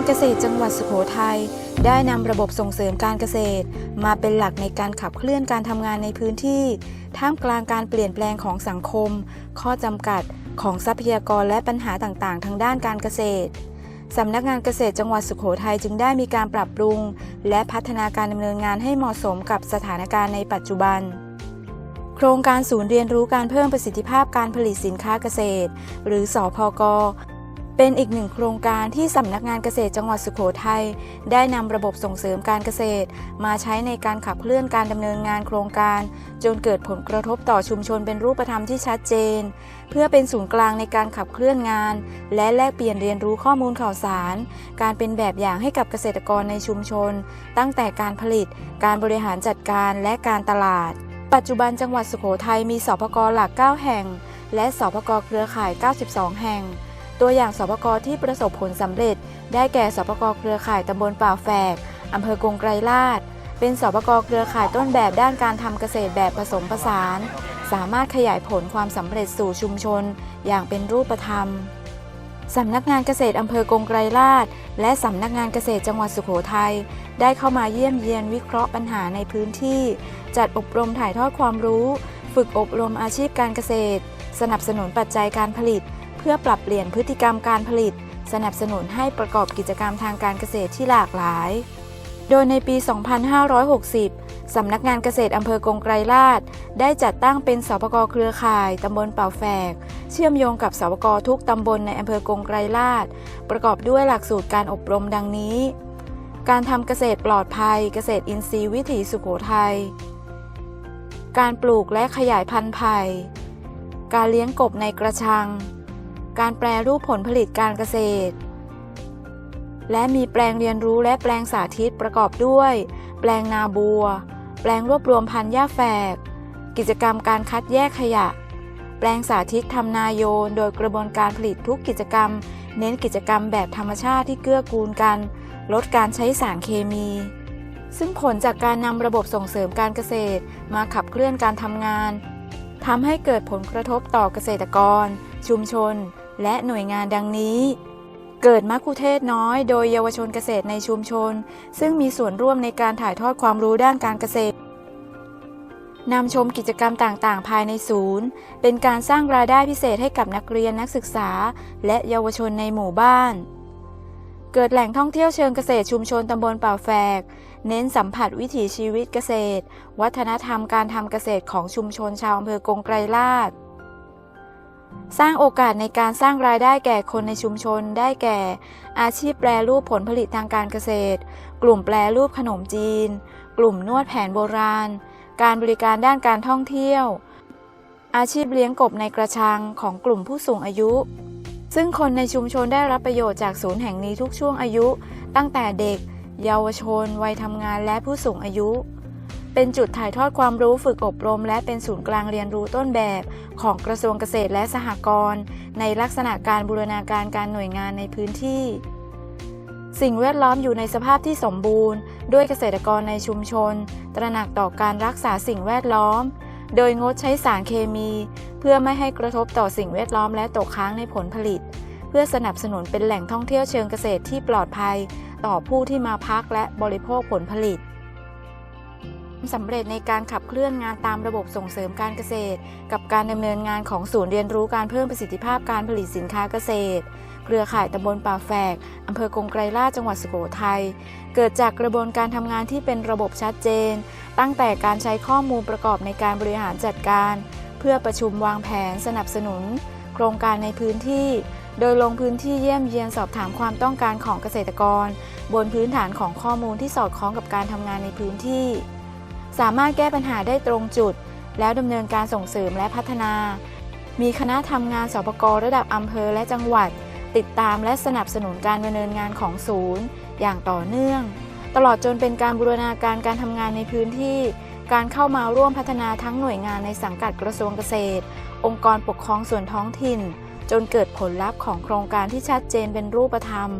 กานเกษตรจังหวัดสุโขทัยได้นำระบบส่งเสริมการเกษตร มาเป็นหลักในการขับเคลื่อนการทำงานในพื้นที่ ท่ามกลางการเปลี่ยนแปลงของสังคม ข้อจำกัดของทรัพยากรและปัญหาต่างๆ ทางด้านการเกษตรสำนักงานเกษตรจังหวัดสุโขทัยจึงได้มีการปรับปรุง และพัฒนาการดำเนินงานให้เหมาะสมกับสถานการณ์ในปัจจุบัน โครงการศูนย์เรียนรู้การเพิ่มประสิทธิภาพการผลิตสินค้าเกษตร หรือสอพก เป็นอีกหนึ่งโครงการที่สำนักงานเกษตรจังหวัดสุโขทัยได้นำระบบส่งเสริมการเกษตร มาใช้ในการขับเคลื่อนการดำเนินงานโครงการ จนเกิดผลกระทบต่อชุมชนเป็นรูปธรรมที่ชัดเจน เพื่อเป็นศูนย์กลางในการขับเคลื่อนงาน และแลกเปลี่ยนเรียนรู้ข้อมูลข่าวสาร การเป็นแบบอย่างให้กับเกษตรกรในชุมชน ตั้งแต่การผลิต การบริหารจัดการและการตลาด ปัจจุบันจังหวัดสุโขทัยมีสปกหลัก 9 แห่ง และสปกเครือข่าย 92 แห่ง ตัวอย่างสปกที่ประสบผลสำเร็จ ได้แก่สปกเครือข่ายตำบลป่าแฝกอำเภอกงไกรลาดเป็นสปกเครือข่ายต้นแบบด้านการทำเกษตรแบบผสมผสาน สามารถขยายผลความสำเร็จสู่ชุมชน อย่างเป็นรูปธรรมสำนักงานเกษตรอำเภอกงไกรลาดและสำนักงานเกษตรจังหวัดสุโขทัยได้เข้ามาเยี่ยมเยียนวิเคราะห์ปัญหาในพื้นที่ จัดอบรมถ่ายทอดความรู้ ฝึกอบรมอาชีพการเกษตร สนับสนุนปัจจัยการผลิต เพื่อปรับเปลี่ยนพฤติกรรมการผลิต สนับสนุนให้ประกอบกิจกรรมทางการเกษตรที่หลากหลาย โดยในปี 2560 สำนักงานเกษตรอำเภอกงไกรลาดได้จัดตั้งเป็นสปกเครือข่ายตำบลเป่าแฝก เชื่อมโยงกับสปกทุกตำบลในอำเภอกงไกรลาดประกอบด้วยหลักสูตรการอบรมดังนี้ การทำเกษตรปลอดภัย เกษตรอินทรีย์วิถีสุโขทัยการปลูกและขยายพันธุ์ไผ่ การเลี้ยงกบในกระชัง การแปรรูปผลผลิตการเกษตร และมีแปลงเรียนรู้และแปลงสาธิตประกอบด้วย แปลงนาบัว แปลงรวบรวมพันธุ์หญ้าแฝก กิจกรรมการคัดแยกขยะ แปลงสาธิตทำนาโยน โดยกระบวนการผลิตทุกกิจกรรม เน้นกิจกรรมแบบธรรมชาติที่เกื้อกูลกัน ลดการใช้สารเคมีซึ่งผลจากการนำระบบส่งเสริมการเกษตรมาขับเคลื่อนการทำงานทำให้เกิดผลกระทบต่อเกษตรกร ชุมชน และหน่วยงานดังนี้ เกิดมัคคุเทศน้อยโดยเยาวชนเกษตรในชุมชน ซึ่งมีส่วนร่วมในการถ่ายทอดความรู้ด้านการเกษตรนำชมกิจกรรมต่างๆ ภายในศูนย์ เป็นการสร้างรายได้พิเศษให้กับนักเรียนนักศึกษา และเยาวชนในหมู่บ้าน เกิดแหล่งท่องเที่ยวเชิงเกษตรชุมชนตำบลป่าแฝก เน้นสัมผัสวิถีชีวิตเกษตร วัฒนธรรมการทำเกษตรของชุมชนชาวอำเภอกงไกรลาด สร้างโอกาสในการสร้างรายได้แก่คนในชุมชน ได้แก่ อาชีพแปรรูปผลผลิตทางการเกษตร กลุ่มแปรรูปขนมจีน กลุ่มนวดแผนโบราณ การบริการด้านการท่องเที่ยว อาชีพเลี้ยงกบในกระชังของกลุ่มผู้สูงอายุ ซึ่งคนในชุมชนได้รับประโยชน์จากศูนย์แห่งนี้ทุกช่วงอายุ ตั้งแต่เด็ก เยาวชน วัยทำงานและผู้สูงอายุ เป็นจุดถ่ายทอดความรู้ฝึกอบรม และเป็นศูนย์กลางเรียนรู้ต้นแบบ ของกระทรวงเกษตรและสหกรณ์ ในลักษณะการบูรณาการการหน่วยงานในพื้นที่ สิ่งแวดล้อมอยู่ในสภาพที่สมบูรณ์ ด้วยเกษตรกรในชุมชน ตระหนักต่อการรักษาสิ่งแวดล้อม โดยงดใช้สารเคมี เพื่อไม่ให้กระทบต่อสิ่งแวดล้อมและตกค้างในผลผลิต เพื่อสนับสนุนเป็นแหล่งท่องเที่ยวเชิงเกษตรที่ปลอดภัย ต่อผู้ที่มาพักและบริโภคผลผลิต สำเร็จในการขับเคลื่อนงานตามระบบส่งเสริมการเกษตร กับการดำเนินงานของศูนย์เรียนรู้การเพิ่มประสิทธิภาพการผลิตสินค้าเกษตร เครือข่ายตำบลป่าแฝกอำเภอกงไกรลาจังหวัดสุโขทัยเกิดจากกระบวนการทำงานที่เป็นระบบชัดเจน ตั้งแต่การใช้ข้อมูลประกอบในการบริหารจัดการ เพื่อประชุมวางแผนสนับสนุน โครงการในพื้นที่โดยลงพื้นที่เยี่ยมเยียนสอบถามความต้องการของเกษตรกร บนพื้นฐานของข้อมูลที่สอดคล้องกับการทำงานในพื้นที่ สามารถแก้ปัญหาได้ตรงจุด แล้วดำเนินการส่งเสริมและพัฒนา มีคณะทำงานสปกระดับอำเภอและจังหวัด ติดตามและสนับสนุนการดำเนินงานของศูนย์ อย่างต่อเนื่อง ตลอดจนเป็นการบูรณาการการทำงานในพื้นที่ การเข้ามาร่วมพัฒนาทั้งหน่วยงานในสังกัดกระทรวงเกษตร องค์กรปกครองส่วนท้องถิ่น จนเกิดผลลัพธ์ของโครงการที่ชัดเจนเป็นรูปธรรม